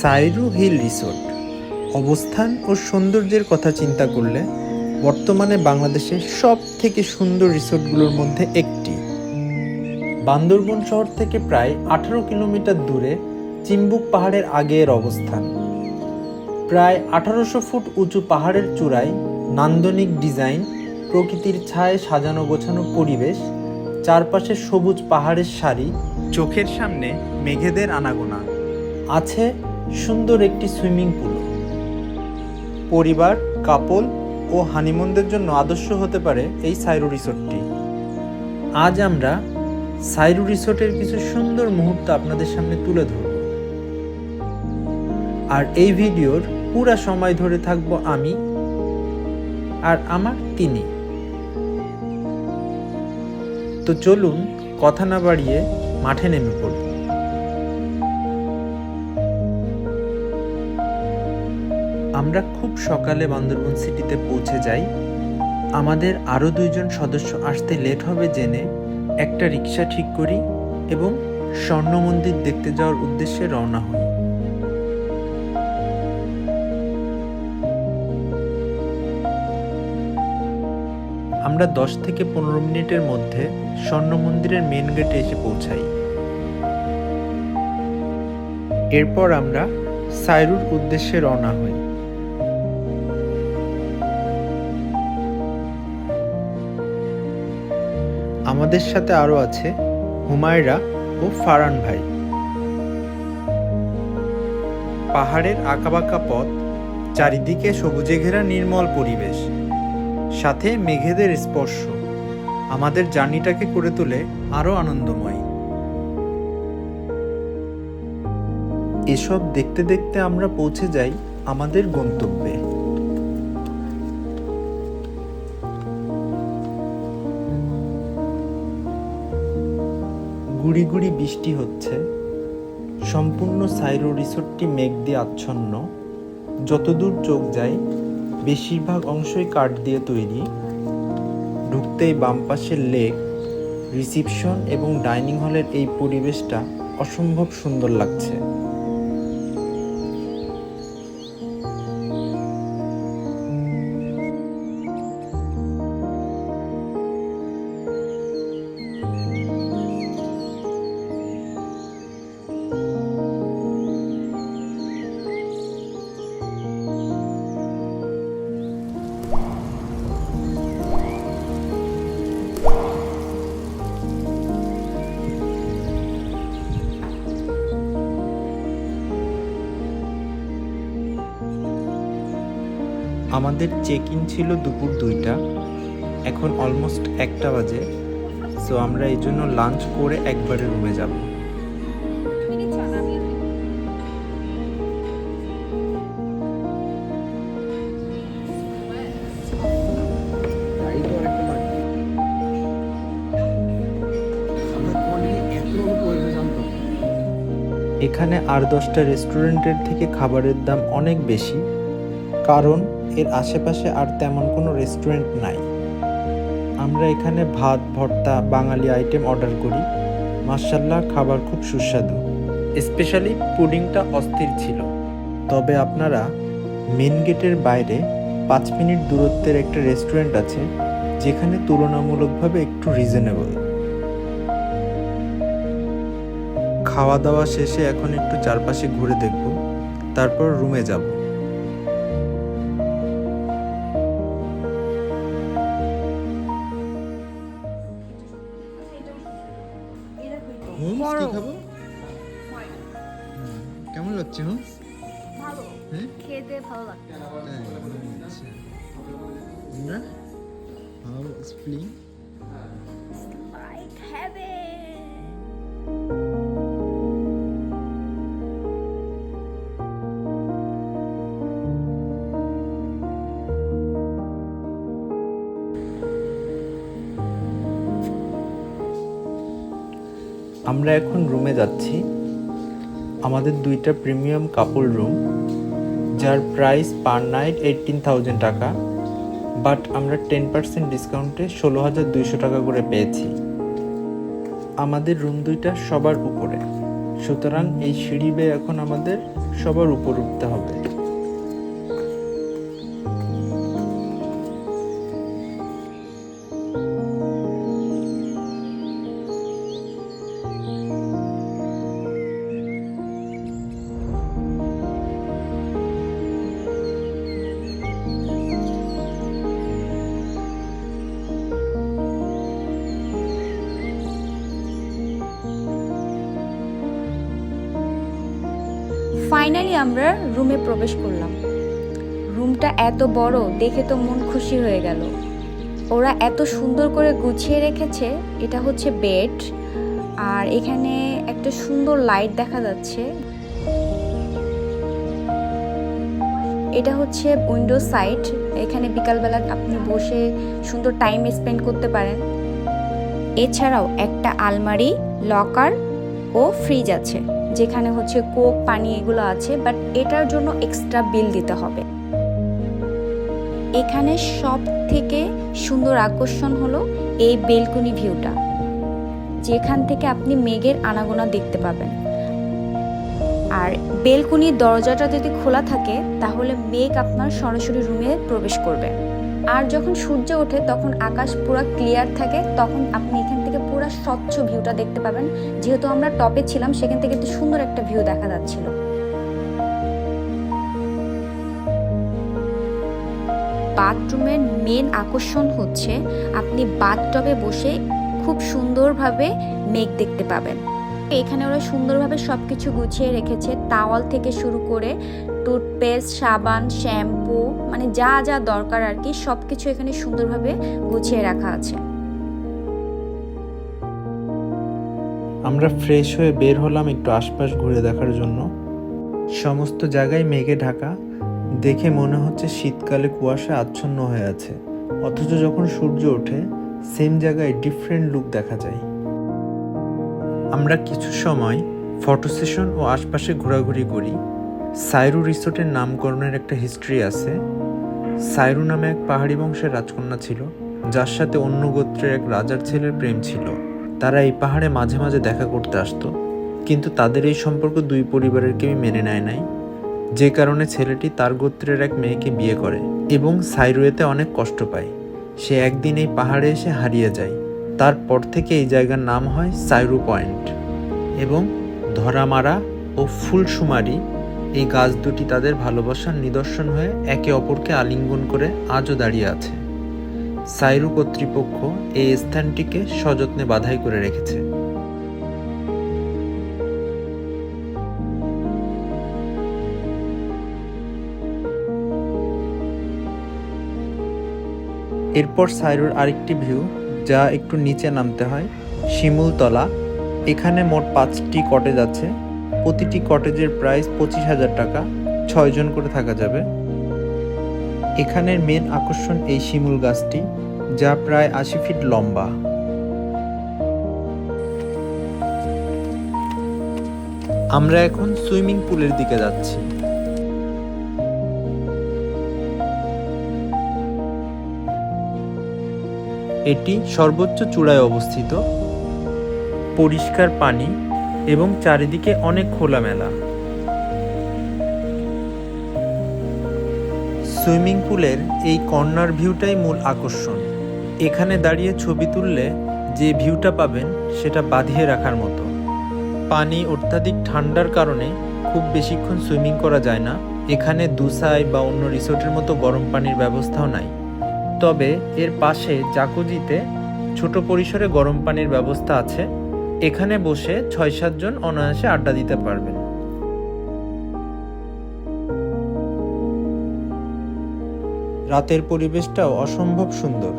Sairu hill resort. অবস্থান ও সৌন্দর্যের কথা চিন্তা করলে বর্তমানে বাংলাদেশের সব থেকে সুন্দর রিসোর্টগুলোর মধ্যে একটি। বান্দরবন শহর থেকে প্রায় আঠারো কিলোমিটার দূরে চিম্বুক পাহাড়ের আগে এর অবস্থান। প্রায় আঠারোশো ফুট উঁচু পাহাড়ের চূড়ায় নান্দনিক ডিজাইন, প্রকৃতির ছায় সাজানো গোছানো পরিবেশ, চারপাশে সবুজ পাহাড়ের সারি চোখের সামনে মেঘেদের আনাগোনা। আছে সুন্দর একটি সুইমিং পুল। পরিবার, কাপল ও হানিমুনদের জন্য আদর্শ হতে পারে এই সাইরু রিসোর্টটি। আজ আমরা সাইরু রিসোর্টের কিছু সুন্দর মুহূর্ত আপনাদের সামনে তুলে ধরব। আর এই ভিডিওর পুরা সময় ধরে থাকব আমি আর আমার তিনি। তো চলুন কথা না বাড়িয়ে মাঠে নেমে পড়ি আমরা খুব সকালে বান্দরবন সিটিতে পৌঁছে যাই। আমাদের আরও দুইজন সদস্য আসতে লেট হবে জেনে একটা রিক্সা ঠিক করি এবং স্বর্ণ মন্দির দেখতে যাওয়ার উদ্দেশ্যে রওনা হই। আমরা দশ থেকে পনেরো মিনিটের মধ্যে স্বর্ণ মন্দিরের মেন গেটে এসে পৌঁছাই। এরপর আমরা সাইরুর উদ্দেশ্যে রওনা হই। আমাদের সাথে আরও আছে হুমায়রা ও ফারান ভাই। পাহাড়ের আঁকাবাঁকা পথ, চারিদিকে সবুজে ঘেরা নির্মল পরিবেশ, সাথে মেঘেদের স্পর্শ। আমাদের জার্নিটাকে করে তোলে আরও আনন্দময়। এসব দেখতে দেখতে আমরা পৌঁছে যাই আমাদের গন্তব্যে। গুড়ি গুড়ি বৃষ্টি হচ্ছে। সম্পূর্ণ সাইরো রিসোর্টটি মেঘ দিয়ে আচ্ছন্ন। যতদূর চোখ যায়, বেশিরভাগ অংশই কাঠ দিয়ে তৈরি। ঢুকতেই বাম পাশের লেক, রিসিপশন এবং ডাইনিং হলের এই পরিবেশটা অসম্ভব সুন্দর লাগছে। আমাদের চেক ইন ছিল দুপুর দুইটা। এখন অলমোস্ট একটা বাজে। সো আমরা এই জন্য লাঞ্চ করে একবারে রুমে যাব। এখানে আর দশটা রেস্টুরেন্টের থেকে খাবারের দাম অনেক বেশি। কারণ এর আশেপাশে আর তেমন কোনো রেস্টুরেন্ট নাই। আমরা এখানে ভাত, ভর্তা, বাঙালি আইটেম অর্ডার করি। মার্শাল্লাহ খাবার খুব সুস্বাদু। স্পেশালি পুডিংটা অস্থির ছিল। তবে আপনারা মেন গেটের বাইরে পাঁচ মিনিট দূরত্বের একটা রেস্টুরেন্ট আছে, যেখানে তুলনামূলকভাবে একটু রিজনেবল খাওয়া দাওয়া শেষে এখন একটু চারপাশে ঘুরে দেখব, তারপর রুমে যাব। আমরা আমরা এখন রুমে যাচ্ছি। আমাদের দুইটা প্রিমিয়াম কাপল রুম যার price per night eighteen thousand টাকা বাট আমরা টেন পার্সেন্ট ডিসকাউন্টে ষোলো হাজার দুইশো টাকা করে পেয়েছি। আমাদের রুম দুইটা সবার উপরে, সুতরাং এই সিঁড়ি বেয়ে এখন আমাদের সবার উপর উঠতে হবে। ফাইনালি আমরা রুমে প্রবেশ করলাম। রুমটা এত বড়, দেখে তো মন খুশি হয়ে গেল। ওরা এত সুন্দর করে গুছিয়ে রেখেছে, এটা হচ্ছে বেড আর এখানে একটা সুন্দর লাইট দেখা যাচ্ছে। এটা হচ্ছে উইন্ডো সাইট এখানে বিকালবেলা আপনি বসে সুন্দর টাইম স্পেন্ড করতে পারেন। এছাড়াও একটা আলমারি লকার ও ফ্রিজ আছে। যেখানে হচ্ছে কোক, পানি এগুলো আছে বাট এটার জন্য এক্সট্রা বিল দিতে হবে। এখানে সব থেকে সুন্দর আকর্ষণ হলো এই বেলকনি ভিউটা। যেখান থেকে আপনি মেঘের আনাগোনা দেখতে পাবেন। আর বেলকনির দরজাটা যদি খোলা থাকে, তাহলে মেঘ আপনার সরাসরি রুমে প্রবেশ করবে। আর যখন সূর্য ওঠে, তখন আকাশ পুরো ক্লিয়ার থাকে, তখন আপনি এখান থেকে পুরো স্বচ্ছ ভিউটা দেখতে পাবেন। যেহেতু আমরা টপে ছিলাম, সেখান থেকে একটু সুন্দর একটা ভিউ দেখা যাচ্ছিল। বাথরুমের মেন আকর্ষণ হচ্ছে, আপনি বাথটবে বসে খুব সুন্দরভাবে মেঘ দেখতে পাবেন। এখানে ওরা সুন্দরভাবে সব কিছু গুছিয়ে রেখেছে। তাওয়াল থেকে শুরু করে টুথপেস্ট, সাবান, শ্যাম্পু মানে যা যা দরকার আর কি সব কিছু এখানে সুন্দরভাবে গুছিয়ে রাখা আছে। আমরা ফ্রেশ হয়ে বের হলাম একটু আশপাশ ঘুরে দেখার জন্য। সমস্ত জায়গায় মেঘে ঢাকা। দেখে মনে হচ্ছে শীতকালে কুয়াশা আচ্ছন্ন হয়ে আছে। অথচ যখন সূর্য ওঠে সেম জায়গায় ডিফারেন্ট লুক দেখা যায়। আমরা কিছু সময় ফটো সেশন ও আশপাশে ঘোরাঘুরি করি। সাইরু রিসোর্টের নামকরণের একটা হিস্ট্রি আছে। সাইরু নামে এক পাহাড়ি বংশের রাজকন্যা ছিল, যার সাথে অন্য গোত্রের এক রাজার ছেলের প্রেম ছিল। তারা এই পাহাড়ে মাঝে মাঝে দেখা করতে আসতো, কিন্তু তাদের এই সম্পর্ক দুই পরিবারের কেউই মেনে নেয় নাই। যে কারণে ছেলেটি তার গোত্রের এক মেয়েকে বিয়ে করে এবং সাইরুয়েতে অনেক কষ্ট পায়। সে একদিন এই পাহাড়ে এসে হারিয়ে যায়। তারপর থেকে এই জায়গার নাম হয় সাইরু পয়েন্ট এবং ধরামারা ও ফুলসুমারি এই গাছ দুটি তাদের ভালোবাসার নিদর্শন হয়ে একে অপরকে আলিঙ্গন করে আজও দাঁড়িয়ে আছে। সাইরু কর্তৃপক্ষ এই স্থানটিকে সযত্নে বাধাই করে রেখেছে। এরপর সাইরুর আরেকটি ভিউ যা একটু নিচে নামতে হয় শিমুলতলা এখানে মোট পাঁচটি কটেজ আছে। প্রতিটি কটেজের প্রাইস পঁচিশ হাজার টাকা। ছয়জন করে থাকা যাবে। এখানের মেন আকর্ষণ এই শিমুল গাছটি, যা প্রায় আশি ফিট লম্বা। আমরা এখন সুইমিং পুলের দিকে যাচ্ছি। এটি সর্বোচ্চ চূড়ায় অবস্থিত। পরিষ্কার পানি এবং চারিদিকে অনেক খোলামেলা। সুইমিং পুলের এই কর্নার ভিউটাই মূল আকর্ষণ। এখানে দাঁড়িয়ে ছবি তুললে যে ভিউটা পাবেন সেটা বাঁধিয়ে রাখার মতো। পানি অত্যাধিক ঠান্ডার কারণে খুব বেশিক্ষণ সুইমিং করা যায় না। এখানে দুসাই বা অন্য রিসোর্টের মতো গরম পানির ব্যবস্থাও নাই। তবে এর পাশে জাকুজিতে ছোট পরিসরে গরম পানির ব্যবস্থা আছে। এখানে বসে ছয় সাতজন অনায়াসে আড্ডা দিতে পারবেন। রাতের পরিবেশটাও অসম্ভব সুন্দর।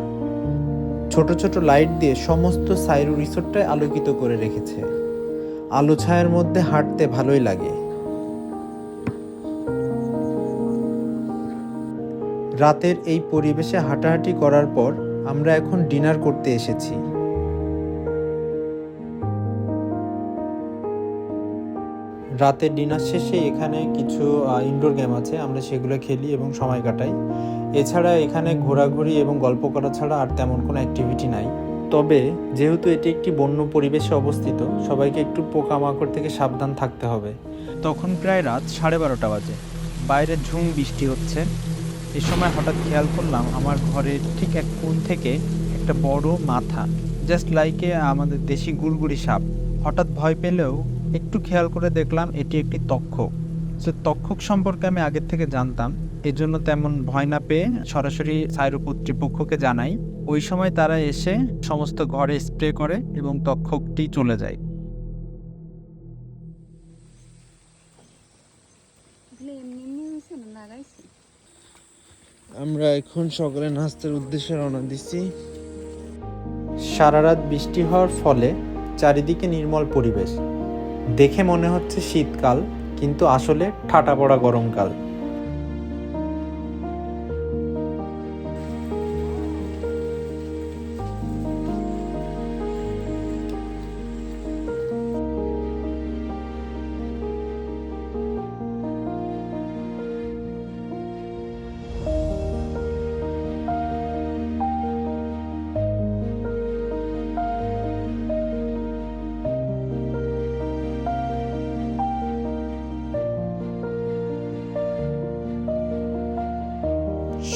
ছোট ছোট লাইট দিয়ে সমস্ত সাইরু রিসোর্টটাই আলোকিত করে রেখেছে। আলো ছায়ার মধ্যে হাঁটতে ভালোই লাগে। রাতের এই পরিবেশে হাঁটাহাঁটি করার পর আমরা এখন ডিনার করতে এসেছি। রাতের ডিনার শেষে এখানে কিছু ইনডোর গেম আছে, আমরা সেগুলো খেলি এবং সময় কাটাই। এছাড়া এখানে ঘোরাঘুরি এবং গল্প করা ছাড়া আর তেমন কোনো অ্যাক্টিভিটি নাই। তবে যেহেতু এটি একটি বন্য পরিবেশে অবস্থিত, সবাইকে একটু পোকামাকড় থেকে সাবধান থাকতে হবে। তখন প্রায় রাত সাড়ে বারোটা বাজে। বাইরে ঝুম বৃষ্টি হচ্ছে। এ সময় হঠাৎ খেয়াল করলাম আমার ঘরের ঠিক এক কোণ থেকে একটা বড় মাথা জাস্ট লাইকে আমাদের দেশি গুড়গুড়ি সাপ। হঠাৎ ভয় পেলেও একটু খেয়াল করে দেখলাম এটি একটি তক্ষক। সে তক্ষক সম্পর্কে আমি আগের থেকে জানতাম, এজন্য তেমন ভয় না পেয়ে সরাসরি সাইরো কর্তৃপক্ষকে জানাই। ওই সময় তারা এসে সমস্ত ঘরে স্প্রে করে এবং তক্ষকটি চলে যায়। আমরা এখন সকালে নাস্তার উদ্দেশ্যে রওনা দিচ্ছি। সারা রাত বৃষ্টি হওয়ার ফলে চারিদিকে নির্মল পরিবেশ। দেখে মনে হচ্ছে শীতকাল, কিন্তু আসলে ঠাটা পড়া গরমকাল।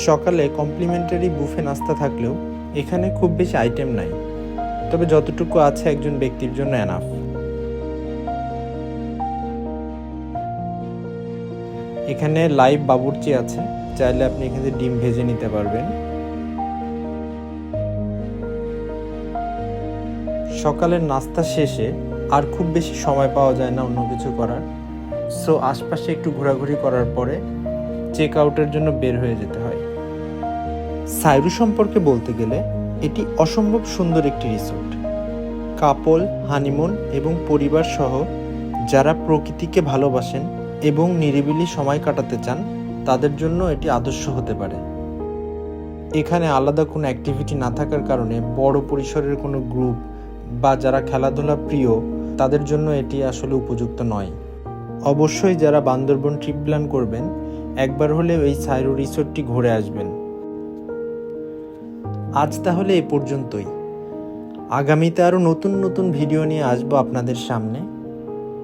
সকালে কমপ্লিমেন্টারি বুফে নাস্তা থাকলেও এখানে খুব বেশি আইটেম নাই। তবে যতটুকু আছে একজন ব্যক্তির জন্য এনাফ। এখানে লাইভ বাবুর্চি আছে, চাইলে আপনি এখানে ডিম ভেজে নিতে পারবেন। সকালের নাস্তা শেষে আর খুব বেশি সময় পাওয়া যায় না অন্য কিছু করার। সো আশপাশে একটু ঘোরাঘুরি করার পরে চেক আউটের জন্য বের হয়ে যেতে হয়। সাইরু সম্পর্কে বলতে গেলে, এটি অসম্ভব সুন্দর একটি রিসোর্ট কাপল, হানিমুন এবং পরিবার সহ যারা প্রকৃতিকে ভালোবাসেন এবং নিরিবিলি সময় কাটাতে চান, তাদের জন্য এটি আদর্শ হতে পারে। এখানে আলাদা কোনো অ্যাক্টিভিটি না থাকার কারণে বড় পরিসরের কোনো গ্রুপ বা যারা খেলাধুলা প্রিয়, তাদের জন্য এটি আসলে উপযুক্ত নয়। অবশ্যই যারা বান্দরবন ট্রিপ প্ল্যান করবেন, একবার হলেও এই সাইরো রিসোর্টটি ঘুরে আসবেন। আজ তাহলে এ পর্যন্তই। আগামীতে আরও নতুন নতুন ভিডিও নিয়ে আসব আপনাদের সামনে।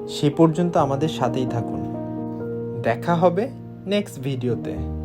সে পর্যন্ত আমাদের সাথেই থাকুন। দেখা হবে নেক্সট ভিডিওতে